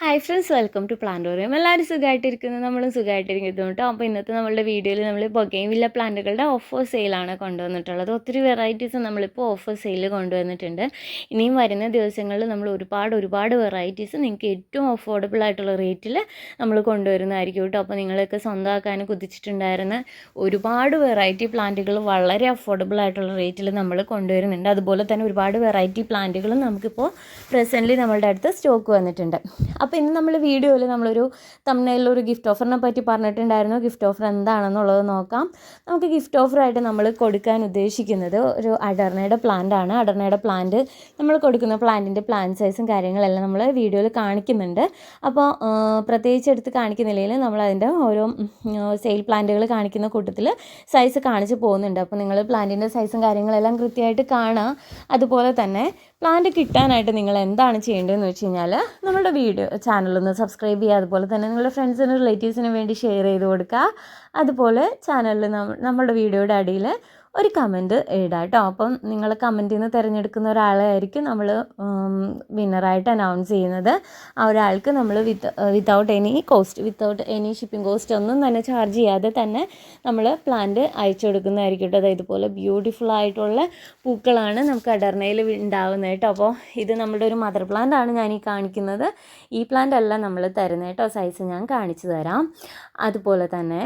Hi friends welcome to Plantorium എല്ലാവരും സുഖമായിട്ടിരിക്കുന്നു നമ്മളും സുഖമായിട്ടിരിക്കുന്നു കേട്ടോ. അപ്പോൾ ഇന്നത്തെ നമ്മളുടെ വീഡിയോയിൽ നമ്മൾ ബൊഗൈൻവില്ല പ്ലാന്റുകളുടെ ഓഫർ സെയിലാണ് കൊണ്ടുവന്നിട്ടുള്ളത്. ഒത്തിരി വെറൈറ്റീസ് നമ്മളിപ്പോൾ ഓഫർ സെയിൽ കൊണ്ടുവന്നിട്ടുണ്ട്. ഇനിയും വരുന്ന ദിവസങ്ങളിൽ നമ്മൾ ഒരുപാട് ഒരുപാട് വെറൈറ്റീസ് നിങ്ങൾക്ക് ഏറ്റവും അഫോർഡബിൾ ആയിട്ടുള്ള റേറ്റിൽ നമ്മൾ കൊണ്ടുവരുന്നതായിരിക്കും കേട്ടോ. അപ്പോൾ നിങ്ങളൊക്കെ സ്വന്തമാക്കാൻ കുതിച്ചിട്ടുണ്ടായിരുന്ന ഒരുപാട് വെറൈറ്റി പ്ലാന്റുകൾ വളരെ അഫോർഡബിൾ ആയിട്ടുള്ള റേറ്റിൽ നമ്മൾ കൊണ്ടുവരുന്നുണ്ട്. അതുപോലെ തന്നെ ഒരുപാട് വെറൈറ്റി പ്ലാന്റുകളും നമുക്കിപ്പോൾ പ്രസന്റ്ലി നമ്മളുടെ അടുത്ത് സ്റ്റോക്ക് വന്നിട്ടുണ്ട്. അപ്പോൾ ഇന്ന് നമ്മൾ വീഡിയോയിൽ നമ്മളൊരു തമിഴ്നയിലൊരു ഒരു ഗിഫ്റ്റ് ഓഫറിനെ പറ്റി പറഞ്ഞിട്ടുണ്ടായിരുന്നു. ഗിഫ്റ്റ് ഓഫർ എന്താണെന്നുള്ളത് നോക്കാം. നമുക്ക് ഗിഫ്റ്റ് ഓഫറായിട്ട് നമ്മൾ കൊടുക്കാൻ ഉദ്ദേശിക്കുന്നത് ഒരു അഡർണയുടെ പ്ലാന്റ് ആണ്. അഡർണയുടെ പ്ലാന്റ് നമ്മൾ കൊടുക്കുന്ന പ്ലാന്റിന്റെ പ്ലാൻ സൈസും കാര്യങ്ങളെല്ലാം നമ്മൾ വീഡിയോയിൽ കാണിക്കുന്നുണ്ട്. അപ്പോൾ പ്രത്യേകിച്ച് എടുത്ത് കാണിക്കുന്നില്ലെങ്കിൽ നമ്മൾ അതിന്റെ ഓരോ സെയിൽ പ്ലാന്റുകൾ കാണിക്കുന്ന കൂട്ടത്തിൽ സൈസ് കാണിച്ച് പോകുന്നുണ്ട്. അപ്പോൾ നിങ്ങൾ പ്ലാന്റിന്റെ സൈസും കാര്യങ്ങളെല്ലാം കൃത്യമായിട്ട് കാണുക അതുപോലെ തന്നെ പ്ലാന്റ് കിട്ടാനായിട്ട് നിങ്ങൾ എന്താണ് ചെയ്യേണ്ടതെന്ന് വെച്ച് കഴിഞ്ഞാൽ നമ്മുടെ വീഡിയോ ചാനലൊന്ന് സബ്സ്ക്രൈബ് ചെയ്യുക. അതുപോലെ തന്നെ നിങ്ങളുടെ ഫ്രണ്ട്സിനും റിലേറ്റീവ്സിനും വേണ്ടി ഷെയർ ചെയ്ത് കൊടുക്കുക. അതുപോലെ ചാനലിൽ നമ്മളുടെ വീഡിയോയുടെ അടിയിൽ ഒരു കമന്റ് ഇടാം കേട്ടോ അപ്പം നിങ്ങൾ കമന്റിൽ നിന്ന് തിരഞ്ഞെടുക്കുന്ന ഒരാളെ ആയിരിക്കും നമ്മൾ വിന്നറായിട്ട് അനൗൺസ് ചെയ്യുന്നത്. ആ ഒരാൾക്ക് നമ്മൾ with without any cost without any shipping cost ഒന്നും തന്നെ ചാർജ് ചെയ്യാതെ തന്നെ നമ്മൾ പ്ലാന്റ് അയച്ചു കൊടുക്കുന്നതായിരിക്കും കേട്ടോ അതായത് ഇതുപോലെ ബ്യൂട്ടിഫുൾ ആയിട്ടുള്ള പൂക്കളാണ് നമുക്ക് അടർണയിൽ ഉണ്ടാകുന്നത് കേട്ടോ അപ്പോൾ ഇത് നമ്മുടെ ഒരു മദർ പ്ലാന്റ് ആണ് ഞാൻ ഈ കാണിക്കുന്നത്. ഈ പ്ലാന്റ് അല്ല നമ്മൾ തരുന്നത് കേട്ടോ സൈസ് ഞാൻ കാണിച്ചു തരാം. അതുപോലെ തന്നെ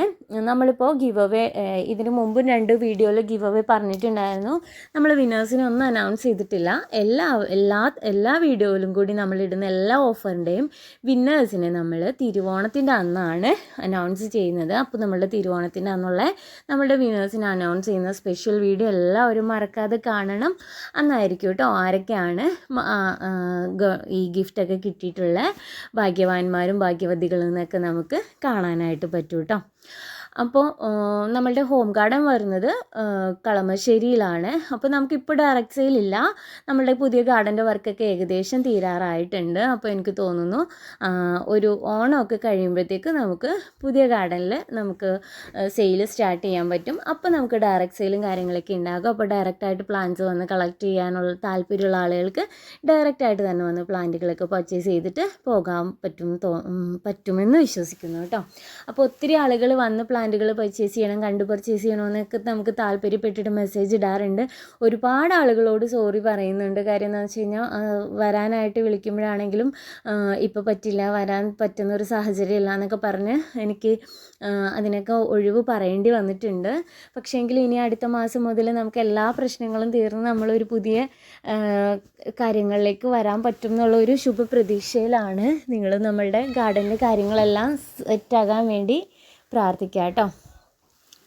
നമ്മളിപ്പോൾ ഗിവ് അവേ ഇതിന് മുമ്പ് രണ്ട് വീഡിയോയിൽ ഗിവ് അവേ പറഞ്ഞിട്ടുണ്ടായിരുന്നു. നമ്മൾ വിനേഴ്സിനെ ഒന്നും അനൗൺസ് ചെയ്തിട്ടില്ല. എല്ലാ എല്ലാ എല്ലാ വീഡിയോയിലും കൂടി നമ്മളിടുന്ന എല്ലാ ഓഫറിന്റെയും വിന്നേഴ്സിനെ നമ്മൾ തിരുവോണത്തിന്റെ അന്നാണ് അനൗൺസ് ചെയ്യുന്നത്. അപ്പോൾ നമ്മളുടെ തിരുവോണത്തിന്റെ അന്നുള്ള നമ്മളുടെ വിനേഴ്സിനെ അനൗൺസ് ചെയ്യുന്ന സ്പെഷ്യൽ വീഡിയോ എല്ലാവരും മറക്കാതെ കാണണം. അന്നായിരിക്കും കേട്ടോ ആരൊക്കെയാണ് ഈ ഗിഫ്റ്റൊക്കെ കിട്ടിയിട്ടുള്ള ഭാഗ്യവാന്മാരും ഭാഗ്യവതികളും എന്നൊക്കെ നമുക്ക് കാണാനായിട്ട് പറ്റും കേട്ടോ അപ്പോൾ നമ്മളുടെ ഹോം ഗാർഡൻ വരുന്നത് കളമശ്ശേരിയിലാണ്. അപ്പോൾ നമുക്കിപ്പോൾ ഡയറക്റ്റ് സെയിലില്ല നമ്മളുടെ പുതിയ ഗാർഡന്റെ വർക്കൊക്കെ ഏകദേശം തീരാറായിട്ടുണ്ട്. അപ്പോൾ എനിക്ക് തോന്നുന്നു ഒരു ഓണമൊക്കെ കഴിയുമ്പോഴത്തേക്ക് നമുക്ക് പുതിയ ഗാർഡനിൽ നമുക്ക് സെയിൽ സ്റ്റാർട്ട് ചെയ്യാൻ പറ്റും. അപ്പോൾ നമുക്ക് ഡയറക്റ്റ് സെയിലും കാര്യങ്ങളൊക്കെ ഉണ്ടാകും. അപ്പോൾ ഡയറക്റ്റായിട്ട് പ്ലാന്റ്സ് വന്ന് കളക്ട് ചെയ്യാനുള്ള താല്പര്യമുള്ള ആളുകൾക്ക് ഡയറക്റ്റായിട്ട് തന്നെ വന്ന് പ്ലാന്റുകളൊക്കെ പർച്ചേസ് ചെയ്തിട്ട് പോകാൻ പറ്റും പറ്റുമെന്ന് വിശ്വസിക്കുന്നു കേട്ടോ. അപ്പോൾ ഒത്തിരി ആളുകൾ വന്ന് പ്ലാന്റുകൾ പർച്ചേസ് ചെയ്യണം കണ്ട് പർച്ചേസ് ചെയ്യണമെന്നൊക്കെ നമുക്ക് താല്പര്യപ്പെട്ടിട്ട് മെസ്സേജ് ഇടാറുണ്ട്. ഒരുപാട് ആളുകളോട് സോറി പറയുന്നുണ്ട്. കാര്യം എന്താണെന്ന് വെച്ച് കഴിഞ്ഞാൽ വരാനായിട്ട് വിളിക്കുമ്പോഴാണെങ്കിലും ഇപ്പോൾ പറ്റില്ല വരാൻ പറ്റുന്ന ഒരു സാഹചര്യമില്ല എന്നൊക്കെ പറഞ്ഞ് എനിക്ക് അതിനൊക്കെ ഒഴിവ് പറയേണ്ടി വന്നിട്ടുണ്ട്. പക്ഷേങ്കിൽ ഇനി അടുത്ത മാസം മുതൽ നമുക്ക് എല്ലാ പ്രശ്നങ്ങളും തീർന്ന് നമ്മളൊരു പുതിയ കാര്യങ്ങളിലേക്ക് വരാൻ പറ്റും എന്നുള്ള ഒരു ശുഭപ്രതീക്ഷയിലാണ് നിങ്ങൾ നമ്മളുടെ ഗാർഡനിലെ കാര്യങ്ങളെല്ലാം സെറ്റാകാൻ വേണ്ടി പ്രാർത്ഥിക്കാം കേട്ടോ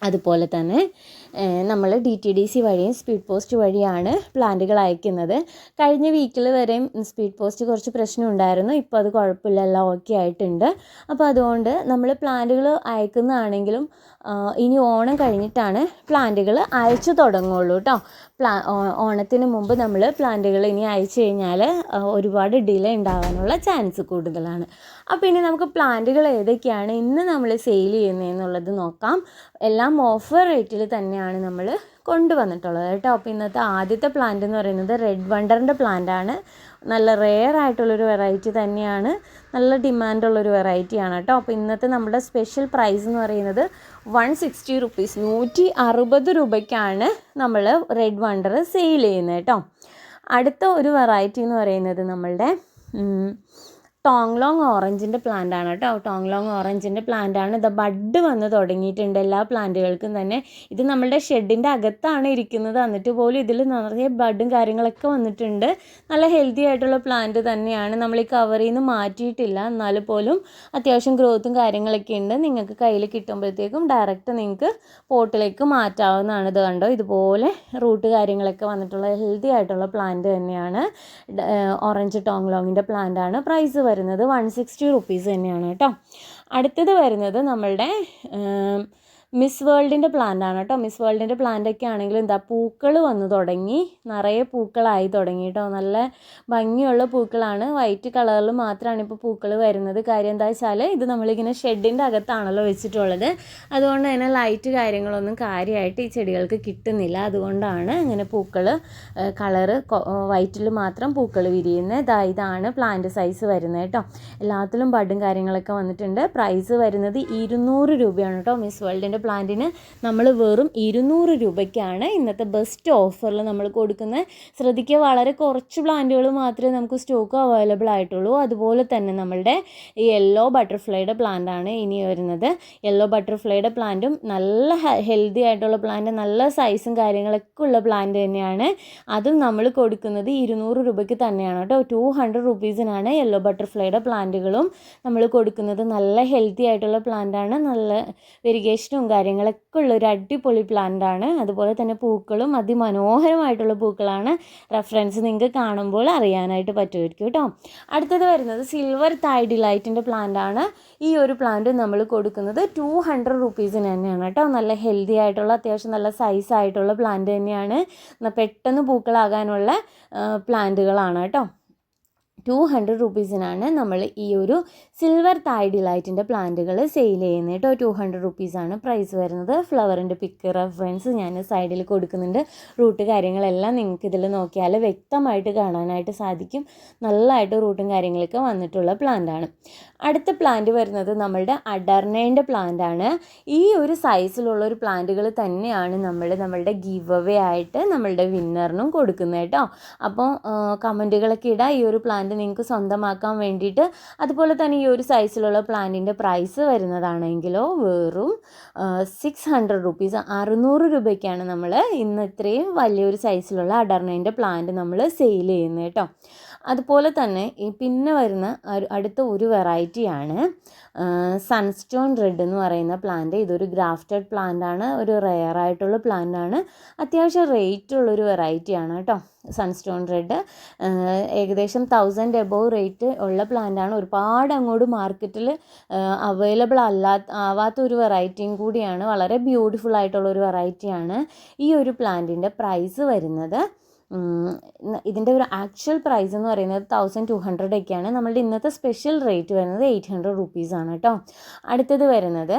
അതുപോലെ തന്നെ നമ്മൾ ഡി ടി ഡി സി വഴിയും സ്പീഡ് പോസ്റ്റ് വഴിയാണ് പ്ലാന്റുകൾ അയക്കുന്നത്. കഴിഞ്ഞ വീക്കിൽ വരെയും സ്പീഡ് പോസ്റ്റ് കുറച്ച് പ്രശ്നം ഉണ്ടായിരുന്നു. ഇപ്പോൾ അത് കുഴപ്പമില്ല എല്ലാം ഓക്കെ ആയിട്ടുണ്ട്. അപ്പോൾ അതുകൊണ്ട് നമ്മൾ പ്ലാന്റുകൾ അയക്കുന്നതാണെങ്കിലും ഇനി ഓണം കഴിഞ്ഞിട്ടാണ് പ്ലാന്റുകൾ അയച്ചു തുടങ്ങുള്ളൂ കേട്ടോ പ്ലാ ഓണത്തിന് മുമ്പ് നമ്മൾ പ്ലാന്റുകൾ ഇനി അയച്ചു കഴിഞ്ഞാൽ ഒരുപാട് ഡിലേ ഉണ്ടാകാനുള്ള ചാൻസ് കൂടുതലാണ്. അപ്പോൾ ഇനി നമുക്ക് പ്ലാന്റുകൾ ഏതൊക്കെയാണ് ഇന്ന് നമ്മൾ സെയിൽ ചെയ്യുന്നത് എന്നുള്ളത് നോക്കാം. എല്ലാം ഓഫർ റേറ്റിൽ തന്നെയാണ് നമ്മൾ കൊണ്ടുവന്നിട്ടുള്ളത് കേട്ടോ. അപ്പോൾ ഇന്നത്തെ ആദ്യത്തെ പ്ലാന്റ് എന്ന് പറയുന്നത് റെഡ് വണ്ടറിന്റെ പ്ലാന്റ് ആണ്. നല്ല റെയർ ആയിട്ടുള്ളൊരു വെറൈറ്റി തന്നെയാണ്. നല്ല ഡിമാൻഡുള്ളൊരു വെറൈറ്റിയാണ് കേട്ടോ. അപ്പോൾ ഇന്നത്തെ നമ്മുടെ സ്പെഷ്യൽ പ്രൈസ് എന്ന് പറയുന്നത് വൺ സിക്സ്റ്റി റുപ്പീസ് നൂറ്റി അറുപത് രൂപയ്ക്കാണ് നമ്മൾ റെഡ് വണ്ടർ സെയിൽ ചെയ്യുന്നത് കേട്ടോ. അടുത്ത ഒരു വെറൈറ്റി എന്ന് പറയുന്നത് നമ്മളുടെ ടോങ്ലോങ് ഓറഞ്ചിന്റെ പ്ലാന്റ് ആണ് കേട്ടോ. ടോങ്ലോങ് ഓറഞ്ചിന്റെ പ്ലാന്റ് ആണ്. ഇത് ബഡ് വന്ന് തുടങ്ങിയിട്ടുണ്ട് എല്ലാ പ്ലാന്റുകൾക്കും തന്നെ. ഇത് നമ്മളുടെ ഷെഡിന്റെ അകത്താണ് ഇരിക്കുന്നത്. എന്നിട്ട് പോലും ഇതിൽ നിറയെ ബഡും കാര്യങ്ങളൊക്കെ വന്നിട്ടുണ്ട്. നല്ല ഹെൽത്തി ആയിട്ടുള്ള പ്ലാന്റ് തന്നെയാണ്. നമ്മൾ ഈ കവറിൽ നിന്ന് മാറ്റിയിട്ടില്ല. എന്നാൽ പോലും അത്യാവശ്യം ഗ്രോത്തും കാര്യങ്ങളൊക്കെ ഉണ്ട്. നിങ്ങൾക്ക് കയ്യിൽ കിട്ടുമ്പോഴത്തേക്കും ഡയറക്റ്റ് നിങ്ങൾക്ക് പോട്ടിലേക്ക് മാറ്റാവുന്നതാണ്. ഇത് കണ്ടോ? ഇതുപോലെ റൂട്ട് കാര്യങ്ങളൊക്കെ വന്നിട്ടുള്ള ഹെൽത്തി ആയിട്ടുള്ള പ്ലാന്റ് തന്നെയാണ്. ഓറഞ്ച് ടോങ്ലോങ്ങിന്റെ പ്ലാന്റ് ആണ്. പ്രൈസ് വരുന്നത് വൺ സിക്സ്റ്റി റുപ്പീസ് തന്നെയാണ് കേട്ടോ. അടുത്തത് വരുന്നത് നമ്മളുടെ മിസ് വേൾഡിന്റെ പ്ലാന്റാണ് കേട്ടോ. മിസ് വേൾഡിന്റെ പ്ലാന്റൊക്കെ ആണെങ്കിലും എന്താ പൂക്കൾ വന്നു തുടങ്ങി. നിറയെ പൂക്കളായി തുടങ്ങി കേട്ടോ. നല്ല ഭംഗിയുള്ള പൂക്കളാണ്. വൈറ്റ് കളറിൽ മാത്രമാണ് ഇപ്പോൾ പൂക്കൾ വരുന്നത്. കാര്യം എന്താ വെച്ചാൽ ഇത് നമ്മളിങ്ങനെ ഷെഡിന്റെ അകത്താണല്ലോ വെച്ചിട്ടുള്ളത്. അതുകൊണ്ട് തന്നെ ലൈറ്റ് കാര്യങ്ങളൊന്നും കാര്യമായിട്ട് ഈ ചെടികൾക്ക് കിട്ടുന്നില്ല. അതുകൊണ്ടാണ് ഇങ്ങനെ പൂക്കൾ കളറ് വൈറ്റിൽ മാത്രം പൂക്കൾ വിരിയുന്നത്. ഇതാ ഇതാണ് പ്ലാന്റ് സൈസ് വരുന്നത് കേട്ടോ. എല്ലാത്തിലും ബഡും കാര്യങ്ങളൊക്കെ വന്നിട്ടുണ്ട്. പ്രൈസ് വരുന്നത് ഇരുന്നൂറ് രൂപയാണ് കേട്ടോ മിസ് വേൾഡിന്റെ പ്ലാന്റിന് നമ്മൾ വെറും ഇരുന്നൂറ് രൂപയ്ക്കാണ് ഇന്നത്തെ ബെസ്റ്റ് ഓഫറിൽ നമ്മൾ കൊടുക്കുന്നത് ശ്രദ്ധിക്കുക വളരെ കുറച്ച് പ്ലാന്റുകൾ മാത്രമേ നമുക്ക് സ്റ്റോക്ക് അവൈലബിൾ ആയിട്ടുള്ളൂ. അതുപോലെ തന്നെ നമ്മളുടെ യെല്ലോ ബട്ടർഫ്ലൈയുടെ പ്ലാന്റാണ് ഇനി വരുന്നത്. യെല്ലോ ബട്ടർഫ്ലൈയുടെ പ്ലാന്റും നല്ല ഹെൽത്തി ആയിട്ടുള്ള പ്ലാന്റ് നല്ല സൈസും കാര്യങ്ങളൊക്കെ ഉള്ള പ്ലാന്റ് തന്നെയാണ്. അതും നമ്മൾ കൊടുക്കുന്നത് ഇരുന്നൂറ് രൂപയ്ക്ക് തന്നെയാണ് കേട്ടോ. ടു ഹൺഡ്രഡ് റുപ്പീസിനാണ് യെല്ലോ ബട്ടർഫ്ലൈയുടെ പ്ലാന്റുകളും നമ്മൾ കൊടുക്കുന്നത്. നല്ല ഹെൽത്തി ആയിട്ടുള്ള പ്ലാന്റാണ് നല്ല വെരിഗേഷനും കാര്യങ്ങളൊക്കെ ഉള്ള ഒരു അടിപൊളി പ്ലാന്റ് ആണ് അതുപോലെ തന്നെ പൂക്കളും അതിമനോഹരമായിട്ടുള്ള പൂക്കളാണ് റെഫറൻസ് നിങ്ങൾക്ക് കാണുമ്പോൾ അറിയാനായിട്ട് പറ്റുമായിരിക്കും കേട്ടോ. അടുത്തത് വരുന്നത് സിൽവർ തായ് ഡിലൈറ്റിന്റെ പ്ലാന്റ് ആണ്. ഈ ഒരു പ്ലാന്റ് നമ്മൾ കൊടുക്കുന്നത് ടു ഹൺഡ്രഡ് റുപ്പീസിന് തന്നെയാണ് കേട്ടോ. നല്ല ഹെൽത്തി ആയിട്ടുള്ള അത്യാവശ്യം നല്ല സൈസ് ആയിട്ടുള്ള പ്ലാന്റ് തന്നെയാണ്. പെട്ടെന്ന് പൂക്കളാകാനുള്ള പ്ലാന്റുകളാണ് കേട്ടോ. ടു ഹൺഡ്രഡ് റുപ്പീസിനാണ് നമ്മൾ ഈ ഒരു സിൽവർ തായ് ഡിലൈറ്റിന്റെ പ്ലാന്റുകൾ സെയിൽ ചെയ്യുന്നത് കേട്ടോ ടു ഹൺഡ്രഡ് റുപ്പീസാണ് പ്രൈസ് വരുന്നത്. ഫ്ലവറിന്റെ പിക്ക് റെഫറൻസ് ഞാൻ സൈഡിൽ കൊടുക്കുന്നുണ്ട്. റൂട്ട് കാര്യങ്ങളെല്ലാം നിങ്ങൾക്ക് ഇതിൽ നോക്കിയാൽ വ്യക്തമായിട്ട് കാണാനായിട്ട് സാധിക്കും. നല്ലതായിട്ട് റൂട്ടും കാര്യങ്ങളൊക്കെ വന്നിട്ടുള്ള പ്ലാന്റാണ് അടുത്ത പ്ലാന്റ് വരുന്നത് നമ്മളുടെ പ്ലാന്റ് ആണ്. ഈ ഒരു സൈസിലുള്ള ഒരു പ്ലാന്റുകൾ തന്നെയാണ് നമ്മൾ നമ്മളുടെ ഗീവ് അവേ ആയിട്ട് നമ്മളുടെ വിന്നറിനും കൊടുക്കുന്നത് കേട്ടോ അപ്പോൾ കമന്റുകളൊക്കെ ഇടാം. ഈ ഒരു പ്ലാന്റ് നിങ്ങൾക്ക് സ്വന്തമാക്കാൻ വേണ്ടിയിട്ട്. അതുപോലെ തന്നെ ഈ ഒരു സൈസിലുള്ള പ്ലാന്റിന്റെ പ്രൈസ് വരുന്നതാണെങ്കിലോ വെറും സിക്സ് ഹൺഡ്രഡ് റുപ്പീസ് അറുന്നൂറ് രൂപയ്ക്കാണ് നമ്മൾ ഇന്ന് ഇത്രയും വലിയൊരു സൈസിലുള്ള അഡർണേന്റെ പ്ലാന്റ് നമ്മൾ സെയിൽ ചെയ്യുന്നത് കേട്ടോ. അതുപോലെ തന്നെ ഈ പിന്നെ വരുന്ന അടുത്ത ഒരു വെറൈറ്റിയാണ് സൺസ്റ്റോൺ റെഡ് എന്ന് പറയുന്ന പ്ലാന്റ് ഇതൊരു ഗ്രാഫ്റ്റഡ് പ്ലാന്റ് ആണ് ഒരു റെയർ ആയിട്ടുള്ള പ്ലാന്റ് ആണ്. അത്യാവശ്യം റേറ്റ് ഉള്ളൊരു വെറൈറ്റിയാണ് കേട്ടോ സൺസ്റ്റോൺ റെഡ് ഏകദേശം തൗസൻഡ് എബോവ് റേറ്റ് ഉള്ള പ്ലാന്റ് ആണ്. ഒരുപാട് അങ്ങോട്ട് മാർക്കറ്റിൽ അവൈലബിൾ അല്ലാത്ത ആവാത്ത ഒരു വെറൈറ്റിയും കൂടിയാണ്. വളരെ ബ്യൂട്ടിഫുൾ ആയിട്ടുള്ള ഒരു വെറൈറ്റിയാണ് ഈ ഒരു പ്ലാന്റിന്റെ പ്രൈസ് വരുന്നത്. ഇതിന്റെ ഒരു ആക്ച്വൽ പ്രൈസ് എന്ന് പറയുന്നത് തൗസൻഡ് ടു ഹൺഡ്രഡ് ഒക്കെയാണ്. നമ്മളുടെ ഇന്നത്തെ സ്പെഷ്യൽ റേറ്റ് വരുന്നത് എയ്റ്റ് ഹൺഡ്രഡ് റുപ്പീസാണ് കേട്ടോ. അടുത്തത് വരുന്നത്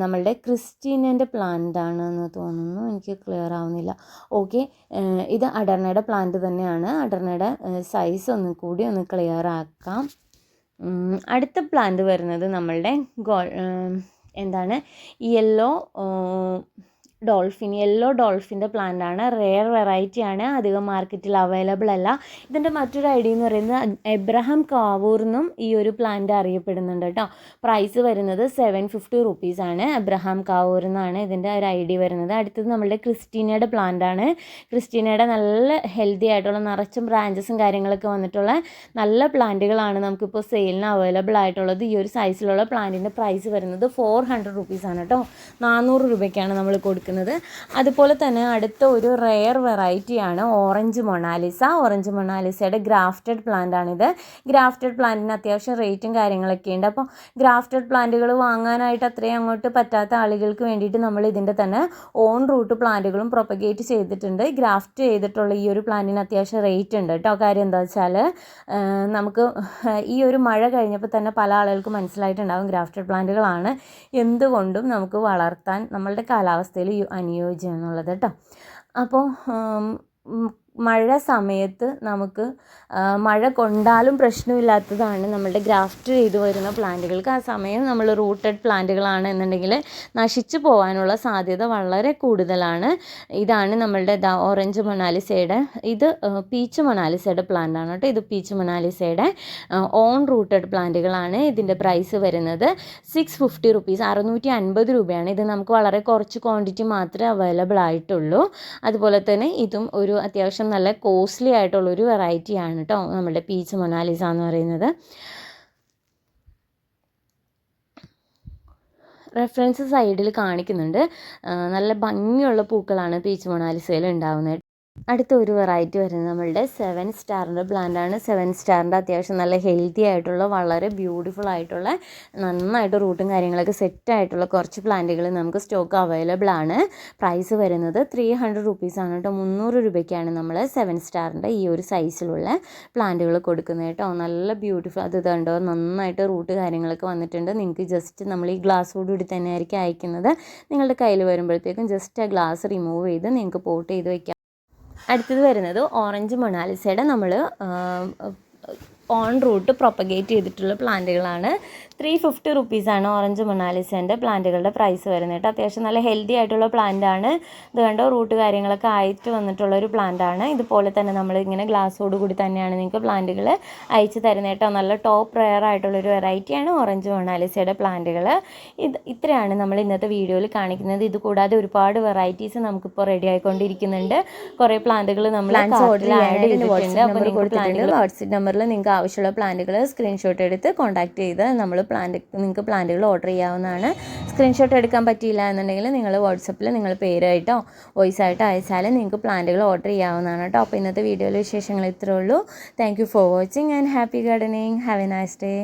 നമ്മളുടെ ക്രിസ്റ്റീനന്റെ പ്ലാന്റ് ആണെന്ന് തോന്നുന്നു. എനിക്ക് ക്ലിയർ ആവുന്നില്ല. ഓക്കെ ഇത് അഡർണയുടെ പ്ലാന്റ് തന്നെയാണ്. അഡർണയുടെ സൈസ് ഒന്ന് കൂടി ഒന്ന് ക്ലിയർ ആക്കാം. അടുത്ത പ്ലാന്റ് വരുന്നത് നമ്മളുടെ ഗോ എന്താണ്? യെല്ലോ ഡോൾഫിൻ യെല്ലോ ഡോൾഫിന്റെ പ്ലാന്റ് ആണ്. റെയർ വെറൈറ്റി ആണ്. അധികം മാർക്കറ്റിൽ അവൈലബിൾ അല്ല. ഇതിന്റെ മറ്റൊരു ഐഡിയ എന്ന് പറയുന്നത് എബ്രഹാം കാവൂർ എന്നും ഈ ഒരു പ്ലാന്റ് അറിയപ്പെടുന്നുണ്ട് കേട്ടോ. പ്രൈസ് വരുന്നത് സെവൻ ഫിഫ്റ്റി റുപ്പീസ് ആണ്. എബ്രഹാം കാവൂർ എന്നാണ് ഇതിന്റെ ഒരു ഐഡിയ വരുന്നത്. അടുത്തത് നമ്മുടെ ക്രിസ്റ്റീനയുടെ പ്ലാന്റ് ആണ്. ക്രിസ്റ്റീനയുടെ നല്ല ഹെൽത്തി ആയിട്ടുള്ള നിറച്ചും ബ്രാഞ്ചസും കാര്യങ്ങളൊക്കെ വന്നിട്ടുള്ള നല്ല പ്ലാന്റുകളാണ് നമുക്കിപ്പോൾ സെയിലിന് അവൈലബിൾ ആയിട്ടുള്ളത്. ഈ ഒരു സൈസിലുള്ള പ്ലാന്റിന്റെ പ്രൈസ് വരുന്നത് ഫോർ ഹൺഡ്രഡ് റുപ്പീസാണ് കേട്ടോ. നാനൂറ് രൂപയ്ക്കാണ് നമ്മൾ കൊടുക്കുന്നത്. കൊടുക്കുന്നത് അതുപോലെ തന്നെ അടുത്ത ഒരു റെയർ വെറൈറ്റിയാണ് ഓറഞ്ച് മൊണാലിസ ഓറഞ്ച് മൊണാലിസയുടെ ഗ്രാഫ്റ്റഡ് പ്ലാന്റ് ആണിത്. ഗ്രാഫ്റ്റഡ് പ്ലാന്റിന് അത്യാവശ്യം റേറ്റും കാര്യങ്ങളൊക്കെ ഉണ്ട്. അപ്പോൾ ഗ്രാഫ്റ്റഡ് പ്ലാന്റുകൾ വാങ്ങാനായിട്ട് അത്രയും അങ്ങോട്ട് പറ്റാത്ത ആളുകൾക്ക് വേണ്ടിയിട്ട് നമ്മൾ ഇതിന്റെ തന്നെ ഓൺ റൂട്ട് പ്ലാന്റുകളും പ്രൊപ്പഗേറ്റ് ചെയ്തിട്ടുണ്ട്. ഗ്രാഫ്റ്റ് ചെയ്തിട്ടുള്ള ഈ ഒരു പ്ലാന്റിന് അത്യാവശ്യം റേറ്റ് ഉണ്ട് കേട്ടോ. കാര്യം എന്താ വെച്ചാൽ നമുക്ക് ഈ ഒരു മഴ കഴിഞ്ഞപ്പോൾ തന്നെ പല ആളുകൾക്ക് മനസ്സിലായിട്ടുണ്ടാകും ഗ്രാഫ്റ്റഡ് പ്ലാന്റുകളാണ് എന്തുകൊണ്ടും നമുക്ക് വളർത്താൻ നമ്മളുടെ കാലാവസ്ഥയിൽ അനുയോജ്യം എന്നുള്ളത് കേട്ടോ. അപ്പോൾ മഴ സമയത്ത് നമുക്ക് മഴ കൊണ്ടാലും പ്രശ്നമില്ലാത്തതാണ് നമ്മളുടെ ഗ്രാഫ്റ്റ് ചെയ്തു വരുന്ന പ്ലാന്റുകൾക്ക്. ആ സമയം നമ്മൾ റൂട്ടഡ് പ്ലാന്റുകളാണ് എന്നുണ്ടെങ്കിൽ നശിച്ചു പോകാനുള്ള സാധ്യത വളരെ കൂടുതലാണ്. ഇതാണ് നമ്മളുടെ ദ ഓറഞ്ച് മൊണാലിസയുടെ ഇത് പീച്ച് മൊണാലിസയുടെ പ്ലാന്റ് ആണ് കേട്ടോ. ഇത് പീച്ച് മണാലിസയുടെ ഓൺ റൂട്ടഡ് പ്ലാന്റുകളാണ് ഇതിന്റെ പ്രൈസ് വരുന്നത്. സിക്സ് ഫിഫ്റ്റി റുപ്പീസ് അറുന്നൂറ്റി അൻപത് രൂപയാണ്. ഇത് നമുക്ക് വളരെ കുറച്ച് ക്വാണ്ടിറ്റി മാത്രമേ അവൈലബിൾ ആയിട്ടുള്ളൂ. അതുപോലെ തന്നെ ഇതും ഒരു അത്യാവശ്യം നല്ല കോസ്റ്റ്ലി ആയിട്ടുള്ളൊരു വെറൈറ്റിയാണ് കേട്ടോ നമ്മുടെ പീച്ച് മൊനാലിസ എന്ന് പറയുന്നത്. റെഫറൻസ് സൈഡിൽ കാണിക്കുന്നുണ്ട്. നല്ല ഭംഗിയുള്ള പൂക്കളാണ് പീച്ച് മൊണാലിസയിൽ ഉണ്ടാകുന്നത് അടുത്ത ഒരു വെറൈറ്റി വരുന്നത് നമ്മളുടെ സെവൻ സ്റ്റാറിന്റെ പ്ലാന്റാണ് സെവൻ സ്റ്റാറിന്റെ അത്യാവശ്യം നല്ല ഹെൽത്തി ആയിട്ടുള്ള വളരെ ബ്യൂട്ടിഫുൾ ആയിട്ടുള്ള നന്നായിട്ട് റൂട്ടും കാര്യങ്ങളൊക്കെ സെറ്റ് ആയിട്ടുള്ള കുറച്ച് പ്ലാന്റുകൾ നമുക്ക് സ്റ്റോക്ക് അവൈലബിൾ ആണ്. പ്രൈസ് വരുന്നത് ത്രീ ഹൺഡ്രഡ് റുപ്പീസാണ് കേട്ടോ. മുന്നൂറ് രൂപയ്ക്കാണ് നമ്മൾ സെവൻ സ്റ്റാറിന്റെ ഈ ഒരു സൈസിലുള്ള പ്ലാന്റുകൾ കൊടുക്കുന്നത് കേട്ടോ. നല്ല ബ്യൂട്ടിഫുൾ അത് ഇതുണ്ടോ നന്നായിട്ട് റൂട്ട് കാര്യങ്ങളൊക്കെ വന്നിട്ടുണ്ട്. നിങ്ങൾക്ക് ജസ്റ്റ് നമ്മൾ ഈ ഗ്ലാസ് കൂടി തന്നെ ആയിരിക്കും അയക്കുന്നത്. നിങ്ങളുടെ കയ്യിൽ വരുമ്പോഴത്തേക്കും ജസ്റ്റ് ആ ഗ്ലാസ് റിമൂവ് ചെയ്ത് നിങ്ങൾക്ക് പോട്ട് ചെയ്ത് വെക്കാം. അടുത്തത് വരുന്നത് ഓറഞ്ച് മൊണാലിസയുടെ നമ്മൾ ഓൺ റൂട്ട് പ്രൊപ്പഗേറ്റ് ചെയ്തിട്ടുള്ള പ്ലാന്റുകളാണ്. ത്രീ ഫിഫ്റ്റി റുപ്പീസാണ് ഓറഞ്ച് മൊണാലിസേന്റെ പ്ലാന്റുകളുടെ പ്രൈസ് വരുന്നത് കേട്ടോ. അത്യാവശ്യം നല്ല ഹെൽത്തി ആയിട്ടുള്ള പ്ലാന്റ് ആണ്. ഇത് കണ്ടോ റൂട്ട് കാര്യങ്ങളൊക്കെ ആയിട്ട് വന്നിട്ടുള്ള ഒരു പ്ലാന്റ് ആണ്. ഇതുപോലെ തന്നെ നമ്മൾ ഇങ്ങനെ ഗ്ലാസ്സോട് കൂടി തന്നെയാണ് നിങ്ങൾക്ക് പ്ലാന്റുകൾ അയച്ചു തരുന്നത് കേട്ടോ. നല്ല ടോപ്പ് റെയർ ആയിട്ടുള്ളൊരു വെറൈറ്റിയാണ് ഓറഞ്ച് മണാലിസയുടെ പ്ലാന്റുകൾ ഇത് ഇത്രയാണ് നമ്മൾ ഇന്നത്തെ വീഡിയോയിൽ കാണിക്കുന്നത്. ഇത് കൂടാതെ ഒരുപാട് വെറൈറ്റീസ് നമുക്കിപ്പോൾ റെഡി ആയിക്കൊണ്ടിരിക്കുന്നുണ്ട്. കുറേ പ്ലാന്റുകൾ നമ്മൾ ആഡ് ചെയ്തിട്ടുണ്ട്. അപ്പോൾ പ്ലാന്റുകൾ വാട്സപ്പ് നമ്പറിൽ നിങ്ങൾക്ക് ആവശ്യമുള്ള പ്ലാന്റുകൾ സ്ക്രീൻഷോട്ട് എടുത്ത് കോൺടാക്ട് ചെയ്ത് നമ്മൾ പ്ലാന്റ് നിങ്ങൾക്ക് പ്ലാന്റുകൾ ഓർഡർ ചെയ്യാവുന്നതാണ്. സ്ക്രീൻഷോട്ട് എടുക്കാൻ പറ്റിയില്ല എന്നുണ്ടെങ്കിൽ നിങ്ങൾ വാട്സപ്പിൽ നിങ്ങൾ പേരായിട്ടോ വോയിസ് ആയിട്ടോ അയച്ചാൽ നിങ്ങൾക്ക് പ്ലാന്റുകൾ ഓർഡർ ചെയ്യാവുന്നതാണ് കേട്ടോ അപ്പോൾ ഇന്നത്തെ വീഡിയോയിലെ വിശേഷങ്ങൾ ഇത്രയേ ഉള്ളൂ. Thank for watching and happy gardening have a nice day